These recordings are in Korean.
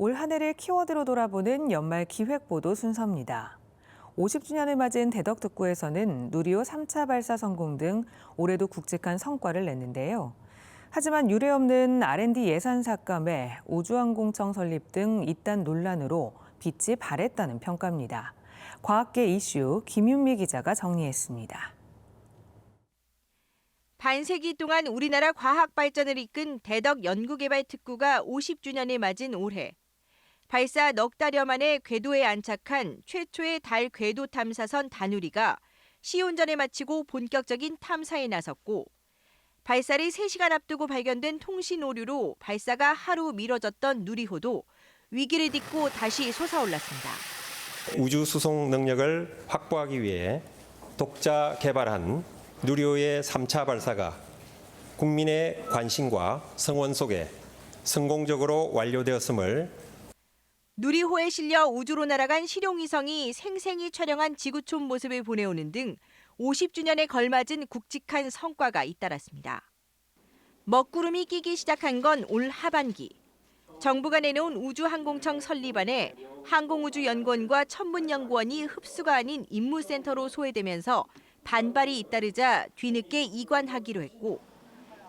올 한 해를 키워드로 돌아보는 연말 기획보도 순서입니다. 50주년을 맞은 대덕특구에서는 누리호 3차 발사 성공 등 올해도 굵직한 성과를 냈는데요. 하지만 유례 없는 R&D 예산 삭감에 우주항공청 설립 등 잇단 논란으로 빛이 발했다는 평가입니다. 과학계 이슈 김윤미 기자가 정리했습니다. 반세기 동안 우리나라 과학 발전을 이끈 대덕 연구개발특구가 50주년을 맞은 올해 발사 넉 달여 만에 궤도에 안착한 최초의 달 궤도 탐사선 다누리가 시운전을 마치고 본격적인 탐사에 나섰고 발사를 3시간 앞두고 발견된 통신 오류로 발사가 하루 미뤄졌던 누리호도 위기를 딛고 다시 솟아올랐습니다. 우주 수송 능력을 확보하기 위해 독자 개발한 누리호의 3차 발사가 국민의 관심과 성원 속에 성공적으로 완료되었음을 누리호에 실려 우주로 날아간 실용위성이 생생히 촬영한 지구촌 모습을 보내오는 등 50주년에 걸맞은 굵직한 성과가 잇따랐습니다. 먹구름이 끼기 시작한 건 올 하반기. 정부가 내놓은 우주항공청 설립안에 항공우주연구원과 천문연구원이 흡수가 아닌 임무센터로 소외되면서 반발이 잇따르자 뒤늦게 이관하기로 했고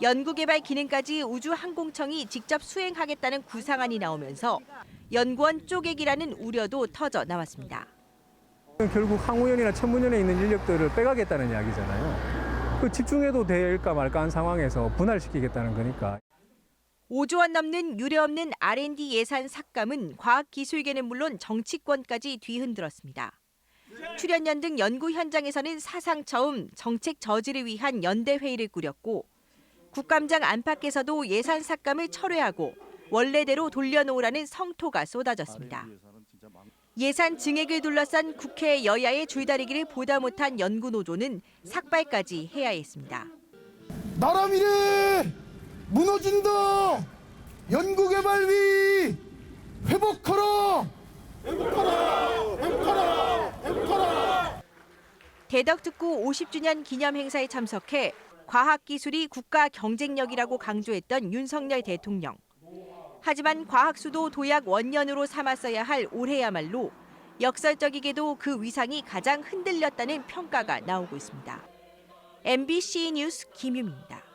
연구개발 기능까지 우주항공청이 직접 수행하겠다는 구상안이 나오면서 연구원 쪼개기라는 우려도 터져 나왔습니다. 결국 항우연이나 천문연에 있는 인력들을 빼가겠다는 이야기잖아요. 그 집중해도 될까 말까 한 상황에서 분할시키겠다는 거니까. 5조 원 넘는 유례 없는 R&D 예산 삭감은 과학기술계는 물론 정치권까지 뒤흔들었습니다. 출연연 등 연구 현장에서는 사상 처음 정책 저지를 위한 연대 회의를 꾸렸고 국감장 안팎에서도 예산 삭감을 철회하고 원래대로 돌려놓으라는 성토가 쏟아졌습니다. 예산 증액을 둘러싼 국회 여야의 줄다리기를 보다 못한 연구노조는 삭발까지 해야 했습니다. 나라 미래 무너진다. 연구개발비 회복하라. 대덕특구 50주년 기념 행사에 참석해 과학기술이 국가 경쟁력이라고 강조했던 윤석열 대통령. 하지만 과학수도 도약 원년으로 삼았어야 할 올해야말로 역설적이게도 그 위상이 가장 흔들렸다는 평가가 나오고 있습니다. MBC 뉴스 김유미입니다.